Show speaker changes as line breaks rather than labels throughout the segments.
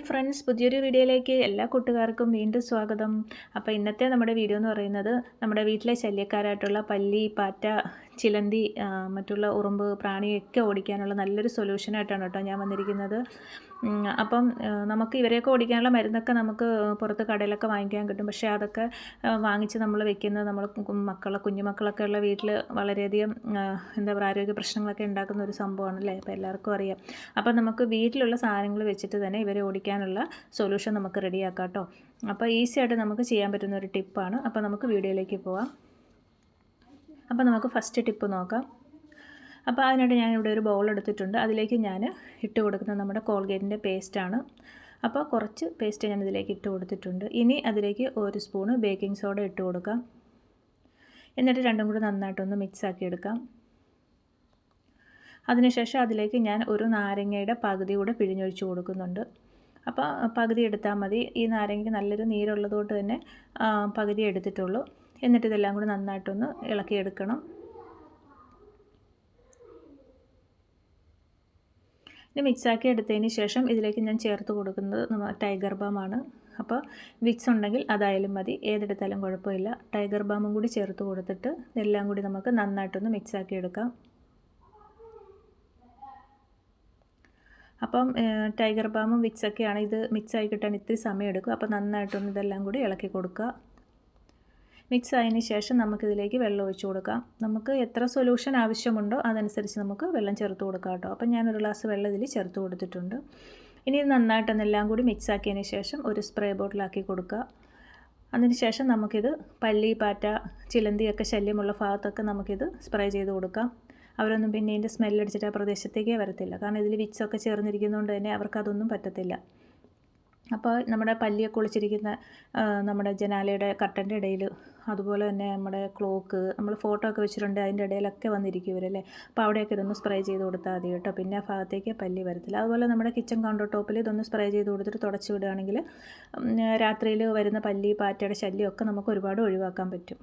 Friends പുതിയൊരു വീഡിയോയിലേക്ക് എല്ലാ കൂട്ടുകാർക്കും വീണ്ടും സ്വാഗതം. അപ്പോൾ ഇന്നത്തെ നമ്മുടെ വീഡിയോ എന്ന് പറയുന്നത് നമ്മുടെ വീട്ടിലെ ശല്യക്കാരായിട്ടുള്ള പല്ലി പാറ്റ ചിലന്തി മറ്റുള്ള ഉറുമ്പ് പ്രാണിയൊക്കെ ഓടിക്കാനുള്ള നല്ലൊരു സൊല്യൂഷനായിട്ടാണ് കേട്ടോ ഞാൻ വന്നിരിക്കുന്നത്. അപ്പം നമുക്ക് ഇവരെയൊക്കെ ഓടിക്കാനുള്ള മരുന്നൊക്കെ നമുക്ക് പുറത്ത് കടയിലൊക്കെ വാങ്ങിക്കാൻ കിട്ടും. പക്ഷേ അതൊക്കെ വാങ്ങിച്ച് നമ്മൾ വെക്കുന്നത് നമ്മൾ മക്കളെ കുഞ്ഞുമക്കളൊക്കെ ഉള്ള വീട്ടിൽ വളരെയധികം എന്താ പറയുക ആരോഗ്യ പ്രശ്നങ്ങളൊക്കെ ഉണ്ടാക്കുന്ന ഒരു സംഭവമാണ് അല്ലേ അപ്പോൾ എല്ലാവർക്കും അറിയാം. അപ്പം നമുക്ക് വീട്ടിലുള്ള സാധനങ്ങൾ വെച്ചിട്ട് തന്നെ ഇവരെ ഓടിക്കാനുള്ള സൊല്യൂഷൻ നമുക്ക് റെഡിയാക്കാം കേട്ടോ. അപ്പോൾ ഈസി ആയിട്ട് നമുക്ക് ചെയ്യാൻ പറ്റുന്ന ഒരു ടിപ്പാണ്. അപ്പോൾ നമുക്ക് വീഡിയോയിലേക്ക് പോവാം. അപ്പോൾ നമുക്ക് ഫസ്റ്റ് ടിപ്പ് നോക്കാം. അപ്പോൾ അതിനായിട്ട് ഞാനിവിടെ ഒരു ബൗൾ എടുത്തിട്ടുണ്ട്. അതിലേക്ക് ഞാൻ ഇട്ട് കൊടുക്കുന്നത് നമ്മുടെ കോൾഗേറ്റിന്റെ പേസ്റ്റാണ് അപ്പോൾ കുറച്ച് പേസ്റ്റ് ഞാൻ ഇതിലേക്ക് ഇട്ട് കൊടുത്തിട്ടുണ്ട്. ഇനി അതിലേക്ക് ഒരു സ്പൂണ് ബേക്കിംഗ് സോഡ ഇട്ട് കൊടുക്കാം. എന്നിട്ട് രണ്ടും കൂടി നന്നായിട്ടൊന്ന് മിക്സ് ആക്കി എടുക്കാം. അതിനുശേഷം അതിലേക്ക് ഞാൻ ഒരു നാരങ്ങയുടെ പകുതി കൂടെ പിഴിഞ്ഞൊഴിച്ച് കൊടുക്കുന്നുണ്ട്. അപ്പോൾ പകുതി എടുത്താൽ മതി. ഈ നാരങ്ങയ്ക്ക് നല്ലൊരു നീരുള്ളതുകൊണ്ട് തന്നെ പകുതി എടുത്തിട്ടുള്ളൂ. എന്നിട്ട് ഇതെല്ലാം കൂടി നന്നായിട്ടൊന്ന് ഇളക്കിയെടുക്കണം. ഇനി മിക്സാക്കി എടുത്തതിന് ശേഷം ഇതിലേക്ക് ഞാൻ ചേർത്ത് കൊടുക്കുന്നത് ടൈഗർ ബാമാണ് അപ്പോൾ വിക്സ് ഉണ്ടെങ്കിൽ അതായാലും മതി. ഏതെടുത്താലും കുഴപ്പമില്ല. ടൈഗർ ബാമും കൂടി ചേർത്ത് കൊടുത്തിട്ട് ഇതെല്ലാം കൂടി നമുക്ക് നന്നായിട്ടൊന്ന് മിക്സാക്കി എടുക്കാം. അപ്പം ടൈഗർ ബാമും വിക്സൊക്കെയാണ് ഇത് മിക്സ് ആയി കിട്ടാൻ ഇത്തിരി സമയം എടുക്കും. അപ്പോൾ നന്നായിട്ടൊന്ന് ഇതെല്ലാം കൂടി ഇളക്കി കൊടുക്കുക. മിക്സ് ആയതിന് ശേഷം നമുക്കിതിലേക്ക് വെള്ളം ഒഴിച്ച് കൊടുക്കാം. നമുക്ക് എത്ര സൊല്യൂഷൻ ആവശ്യമുണ്ടോ അതനുസരിച്ച് നമുക്ക് വെള്ളം ചേർത്ത് കൊടുക്കാം കേട്ടോ. അപ്പം ഒരു ഗ്ലാസ് വെള്ളം ഇതിൽ ചേർത്ത് കൊടുത്തിട്ടുണ്ട്. ഇനി നന്നായിട്ടൊന്നെല്ലാം കൂടി മിക്സ് ആക്കിയതിന് ശേഷം ഒരു സ്പ്രേ ബോട്ടിലാക്കി കൊടുക്കുക. അതിന് ശേഷം നമുക്കിത് പല്ലി പാറ്റ ചിലന്തിയൊക്കെ ശല്യമുള്ള ഭാഗത്തൊക്കെ നമുക്കിത് സ്പ്രേ ചെയ്ത് കൊടുക്കാം. അവരൊന്നും പിന്നെ ഇതിന്റെ സ്മെല്ലടിച്ചിട്ട് ആ പ്രദേശത്തേക്കേ വരത്തില്ല. കാരണം ഇതിൽ വിക്സൊക്കെ ചേർന്നിരിക്കുന്നതുകൊണ്ട് തന്നെ അവർക്കതൊന്നും പറ്റത്തില്ല. അപ്പോൾ നമ്മുടെ പല്ലിയൊക്കെ കുളിച്ചിരിക്കുന്ന നമ്മുടെ ജനാലയുടെ കട്ടന്റെ ഇടയിൽ അതുപോലെ തന്നെ നമ്മുടെ ക്ലോക്ക് നമ്മൾ ഫോട്ടോ ഒക്കെ വെച്ചിട്ടുണ്ട് അതിന്റെ ഇടയിലൊക്കെ വന്നിരിക്കും ഇവരല്ലേ? അപ്പോൾ അവിടെയൊക്കെ ഇതൊന്ന് സ്പ്രേ ചെയ്ത് കൊടുത്താൽ മതി കേട്ടോ. പിന്നെ ആ ഭാഗത്തേക്ക് പല്ലി വരത്തില്ല. അതുപോലെ നമ്മുടെ കിച്ചൺ കൗണ്ടർ ടോപ്പിൽ ഇതൊന്ന് സ്പ്രേ ചെയ്ത് കൊടുത്തിട്ട് തുടച്ച് വിടുകയാണെങ്കിൽ രാത്രിയിൽ വരുന്ന പല്ലി പാറ്റയുടെ ശല്യമൊക്കെ നമുക്ക് ഒരുപാട് ഒഴിവാക്കാൻ പറ്റും.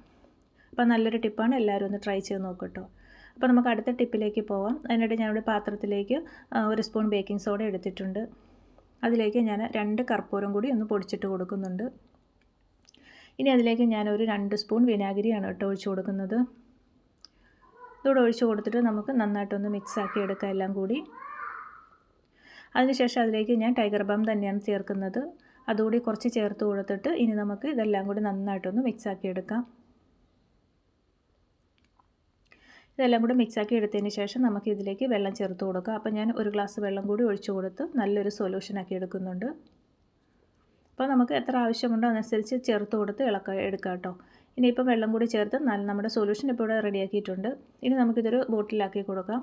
അപ്പോൾ നല്ലൊരു ടിപ്പാണ്. എല്ലാവരും ഒന്ന് ട്രൈ ചെയ്ത് നോക്കട്ടോ അപ്പോൾ നമുക്ക് അടുത്ത ടിപ്പിലേക്ക് പോവാം. അതിനിടെ ഞാനിവിടെ പാത്രത്തിലേക്ക് ഒരു സ്പൂൺ ബേക്കിംഗ് സോഡ എടുത്തിട്ടുണ്ട്. അതിലേക്ക് ഞാൻ രണ്ട് കർപ്പൂരം കൂടി ഒന്ന് പൊടിച്ചിട്ട് കൊടുക്കുന്നുണ്ട്. ഇനി അതിലേക്ക് ഞാൻ ഒരു രണ്ട് സ്പൂൺ വിനാഗിരിയാണ് കേട്ടോ ഒഴിച്ചു കൊടുക്കുന്നത്. ഇതോടെ ഒഴിച്ച് കൊടുത്തിട്ട് നമുക്ക് നന്നായിട്ടൊന്ന് മിക്സ് ആക്കി എടുക്കാം എല്ലാം കൂടി. അതിനുശേഷം അതിലേക്ക് ഞാൻ ടൈഗർ ബാം തന്നെയാണ് ചേർക്കുന്നത്. അതുകൂടി കുറച്ച് ചേർത്ത് കൊടുത്തിട്ട് ഇനി നമുക്ക് ഇതെല്ലാം കൂടി നന്നായിട്ടൊന്ന് മിക്സ് ആക്കി എടുക്കാം. ഇതെല്ലാം കൂടി മിക്സാക്കി എടുത്തതിന് ശേഷം നമുക്ക് ഇതിലേക്ക് വെള്ളം ചേർത്ത് കൊടുക്കാം. അപ്പോൾ ഞാൻ ഒരു ഗ്ലാസ് വെള്ളം കൂടി ഒഴിച്ചു കൊടുത്ത് നല്ലൊരു സൊല്യൂഷനാക്കി എടുക്കുന്നുണ്ട്. അപ്പോൾ നമുക്ക് എത്ര ആവശ്യമുണ്ടോ അതനുസരിച്ച് ചേർത്ത് കൊടുത്ത് ഇളക്ക എടുക്കാം കേട്ടോ. ഇനിയിപ്പം വെള്ളം കൂടി ചേർത്ത് നല്ല നമ്മുടെ സൊല്യൂഷൻ ഇപ്പോൾ ഇവിടെ റെഡിയാക്കിയിട്ടുണ്ട് ഇനി നമുക്കിതൊരു ബോട്ടിലാക്കി കൊടുക്കാം.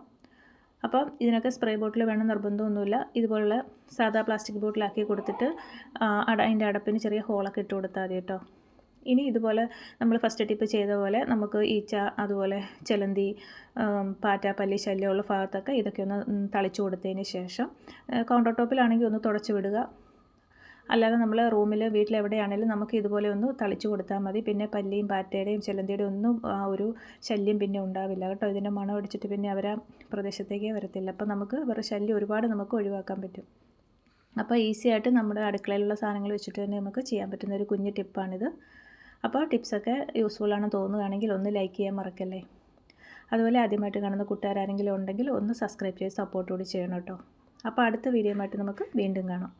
അപ്പം ഇതിനൊക്കെ സ്പ്രേ ബോട്ടിൽ വേണം നിർബന്ധമൊന്നുമില്ല. ഇതുപോലുള്ള സാധാ പ്ലാസ്റ്റിക് ബോട്ടിലാക്കി കൊടുത്തിട്ട് അട അതിന്റെ അടപ്പിന് ചെറിയ ഹോളൊക്കെ ഇട്ട് കൊടുത്താൽ മതി കേട്ടോ. ഇനി ഇതുപോലെ നമ്മൾ ഫസ്റ്റ് ടിപ്പ് ചെയ്ത പോലെ നമുക്ക് ഈച്ച അതുപോലെ ചെലന്തി പാറ്റ പല്ലി ശല്യമുള്ള ഭാഗത്തൊക്കെ ഇതൊക്കെ ഒന്ന് തളിച്ചു കൊടുത്തതിന് ശേഷം കൗണ്ടർ ടോപ്പിലാണെങ്കിൽ ഒന്ന് തുടച്ചു വിടുക. അല്ലാതെ നമ്മൾ റൂമിൽ വീട്ടിലെവിടെയാണെങ്കിലും നമുക്ക് ഇതുപോലെ ഒന്ന് തളിച്ചു കൊടുത്താൽ മതി. പിന്നെ പല്ലിയും പാറ്റയുടെയും ചെലന്തിയുടെയും ഒന്നും ആ ഒരു ശല്യം പിന്നെ ഉണ്ടാവില്ല കേട്ടോ. ഇതിന്റെ മണം അടിച്ചിട്ട് പിന്നെ അവർ ആ പ്രദേശത്തേക്കേ വരത്തില്ല. അപ്പോൾ നമുക്ക് വേറെ ശല്യം ഒരുപാട് നമുക്ക് ഒഴിവാക്കാൻ പറ്റും. അപ്പോൾ ഈസി ആയിട്ട് നമ്മുടെ അടുക്കളയിലുള്ള സാധനങ്ങൾ വെച്ചിട്ട് തന്നെ നമുക്ക് ചെയ്യാൻ പറ്റുന്ന ഒരു കുഞ്ഞു ടിപ്പാണിത്. അപ്പോൾ ടിപ്സൊക്കെ യൂസ്ഫുൾ ആണെന്ന് തോന്നുകയാണെങ്കിൽ ഒന്ന് ലൈക്ക് ചെയ്യാൻ മറക്കല്ലേ. അതുപോലെ ആദ്യമായിട്ട് കാണുന്ന കൂട്ടുകാരെങ്കിലും ഉണ്ടെങ്കിൽ ഒന്ന് സബ്സ്ക്രൈബ് ചെയ്ത് സപ്പോർട്ട് കൂടി ചെയ്യണം കേട്ടോ. അപ്പോൾ അടുത്ത വീഡിയോ ആയിട്ട് നമുക്ക് വീണ്ടും കാണാം.